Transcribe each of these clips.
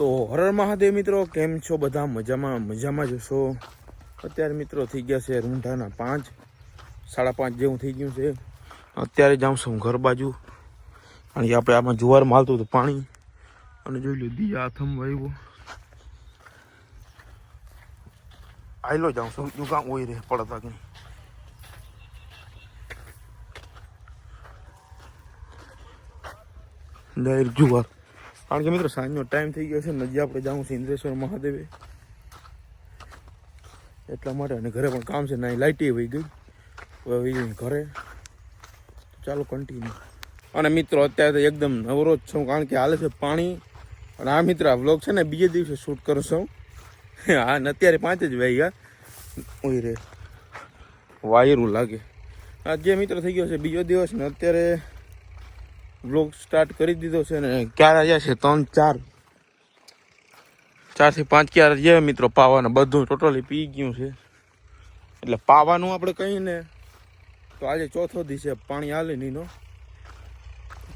તો હરર મહાદેવ મિત્રો, કેમ છો બધા? મજામાં મજામાં જ હશો? અત્યારે મિત્રો થઈ ગયા છે રૂંઢાના પાંચ, સાડા પાંચ જેવું થઈ ગયું છે. અત્યારે જાઉં છું ઘર બાજુ. અને આપણે આમાં જુવાર માલતું હતું પાણી. અને જોઈ લો દિયા આથમ આવ્યો આયલો જાઉં છું. બીજું કામ હોય રે, પડતા કે ડાયરેક્ટ જુવાર. કારણ કે મિત્રો, સાંજનો ટાઈમ થઈ ગયો છે નજી આપણે જાઉં છે ઇન્દ્રેશ્વર મહાદેવે. એટલા માટે અને ઘરે પણ કામ છે, ના લાઇટી વહી ગઈ વહી ઘરે. ચાલો કન્ટિન્યુ અને મિત્રો, અત્યારે તો એકદમ નવરો જ છું, કારણ કે હાલે છે પાણી. અને આ મિત્ર આ વ્લોગ છે ને, બીજે દિવસે શૂટ કરશો. હા, ને અત્યારે પાંચ જ વાઈ ગયા રે. વાયરું લાગે. આ જે મિત્ર થઈ ગયો છે, બીજો દિવસ ને અત્યારે બ્લોગ સ્ટાર્ટ કરી દીધો છે ને ક્યારે આવ્યા છે? ત્રણ, ચાર. ચારથી પાંચ ક્યારે જે મિત્રો પાવાના? બધું ટોટલી પી ગયું છે. એટલે પાવાનું આપણે કહીએ ને, તો આજે ચોથો દી છે. પાણી હાલે નીનો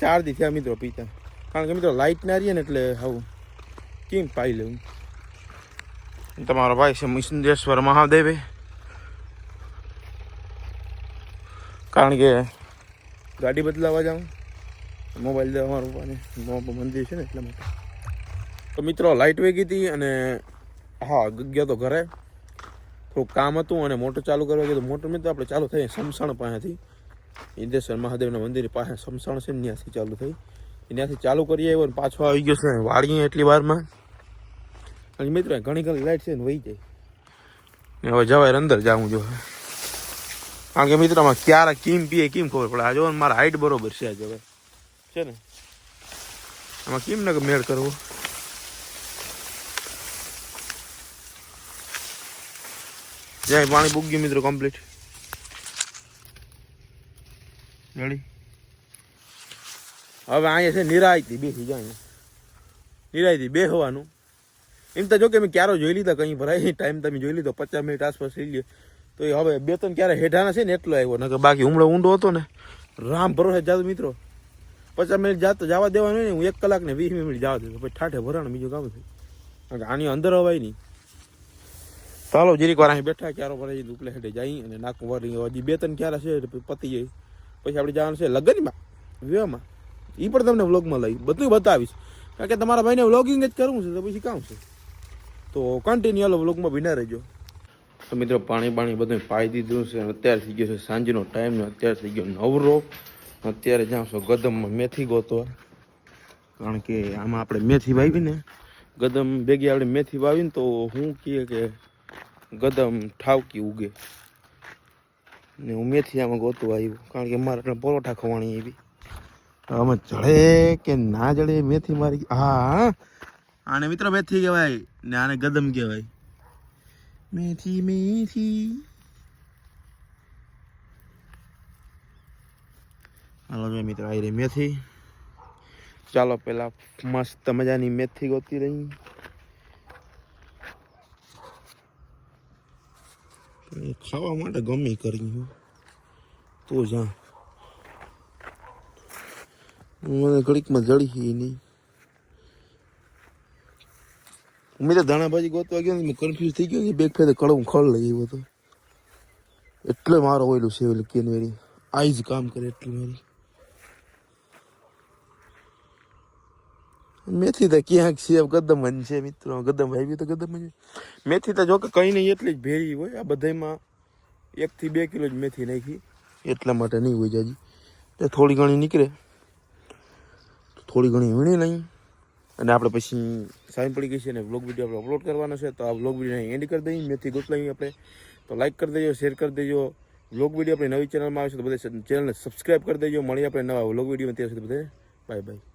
ચાર દી થયા મિત્રો પીતા. કારણ કે મિત્રો લાઇટ ના રહીએ ને એટલે આવું કેમ પાઈ લેવું? તમારો ભાઈ છે મિસુંદેશ્વર મહાદેવે. કારણ કે ગાડી બદલાવા જાઉં. મોબાઈલ દેવા મારું મોં- મંદિર છે ને એટલા માટે. તો મિત્રો લાઇટ વહી ગઈ હતી અને હા ગયો તો ઘરે. થોડુંક કામ હતું અને મોટર ચાલુ કરવા ગયો તો મોટર મિત્રો આપણે ચાલુ થઈ સમસાણ પાસેથી. ઇન્દ્રેશ્વર મહાદેવના મંદિર પાસે સમસાણ છે ને ત્યાંથી ચાલુ થઈ. ત્યાંથી ચાલુ કરીએ આવ્યો ને પાછો આવી ગયો છે વાળીએ એટલી વારમાં. અને મિત્રો, ઘણી ઘણી લાઇટ છે ને વહી જાય. ને હવે જવાય અંદર જાઉં જો. કારણ કે મિત્રોમાં ક્યારે, કેમ, પીએ, કેમ ખબર પડે. આ જો મારા હાઈટ બરોબર છે આજે હવે. છે ને. આમાં કેમ ને મેળ કરવો? જાય પાણી પૂગ ગયું મિત્રો કમ્પ્લીટ રેડી? હવે અહીંયા છે નિરાયતી બેસી જાય નિરાયતી બે હોવાનું એમ તો જો કે મેં ક્યારો જોઈ લીધા કંઈ ભરાય ટાઈમ તમે જોઈ લીધો, પચાસ મિનિટ આસપાસ થઈ ગયો. તો એ હવે બે ત્રણ ક્યારે હેઠાના છે ને એટલો આવ્યો. નકર બાકી હુમળો ઊંડો હતો ને. રામ ભરોસે જાદુ મિત્રો. પચાસ મિનિટ જાતો જવા દેવાનું નહીં હું એક કલાક ને વીસ મિનિટ જવા દઉં. પછી ઠાઠે ભરાણ બીજું કામ થાય આની અંદર અવાય નહીં. ચાલો, જીરીક વાર અહીં બેઠા, ક્યારો પર ઉપલે હેઠે જઈ અને નાકું વાળી હજી બે ત્રણ ક્યારે છે પતી જાય. પછી આપણે જવાનું છે લગ્નમાં, વિવાહમાં. એ પણ તમને વ્લોગમાં લઈ બધું બતાવીશ. કારણ કે તમારા ભાઈને વ્લોગિંગ જ કરવું છે, તો પછી કામ છે. તો કન્ટિન્યુ હાલો વ્લોગમાં ભીના રહેજો. તો મિત્રો પાણી પાણી બધું પાઈ દીધું છે અત્યારે થઈ ગયો છે સાંજનો ટાઈમ અત્યારે થઈ ગયો નવરો. અત્યારે જાઉં છો, ગદમમાં મેથી ગોતવા કારણ કે આમાં આપણે મેથી વાવી ને ગદમ ભેગી આપણે મેથી વાવીને તો હું કહે કે ગદમ ઠાવકી ઉગે. ને હું મેથી આમાં ગોતવા આવ્યું. કારણ કે મારે પરોઠા ખવાણી એવી. આમાં જળે કે ના જળે મેથી મારી હા, આને મિત્ર મેથી કહેવાય ને આને ગદમ કહેવાય. મેથી મેથી. હાલો જો મિત્રો આવી રહી મેથી. ચાલો પેલા મસ્ત મજાની મેથી ગોતી રહી ખાવા માટે ગમે કરી તો જા મને ઘડીકમાં જડી નહીં. મેં તો ધાણાભાજી ગોતવા ગયો ને કન્ફ્યુઝ થઈ ગયો કે બેગ ફેર કડવું ખળ લઈ આવ્યો હતો એટલે મારો ઓયલું છે ઓલું કેન વેરી જ કામ કરે એટલી મારી. મેથી તો ક્યાંક છે? ગદમન છે મિત્રો. ગદમ આવી તો ગદમ જ મેથી તો જો કે કંઈ નહીં, એટલી જ ભેરી હોય. આ બધામાં એકથી બે કિલો જ મેથી નાખી. એટલા માટે નહીં હોય જાજી. તો થોડી ઘણી નીકળે. થોડી ઘણી વીણી લઈ અને આપણે પછી સાઈન પડી ગઈ છે અને વ્લોગ વીડિયો આપણે અપલોડ કરવાનો છે, તો આ વ્લોગ વીડિયો એન્ડ કરી દઈએ. મેથી ગોતલાવી આપણે. તો લાઈક કરી દેજો શેર કરી દેજો. વ્લોગ વીડિયો આપણે નવી ચેનલમાં આવે છે તો બધા ચેનલને સબસ્ક્રાઈબ કરી દેજો. મળીએ આપણે નવા વ્લોગ વિડીયોમાં ત્યાં સુધી બધા બાય બાય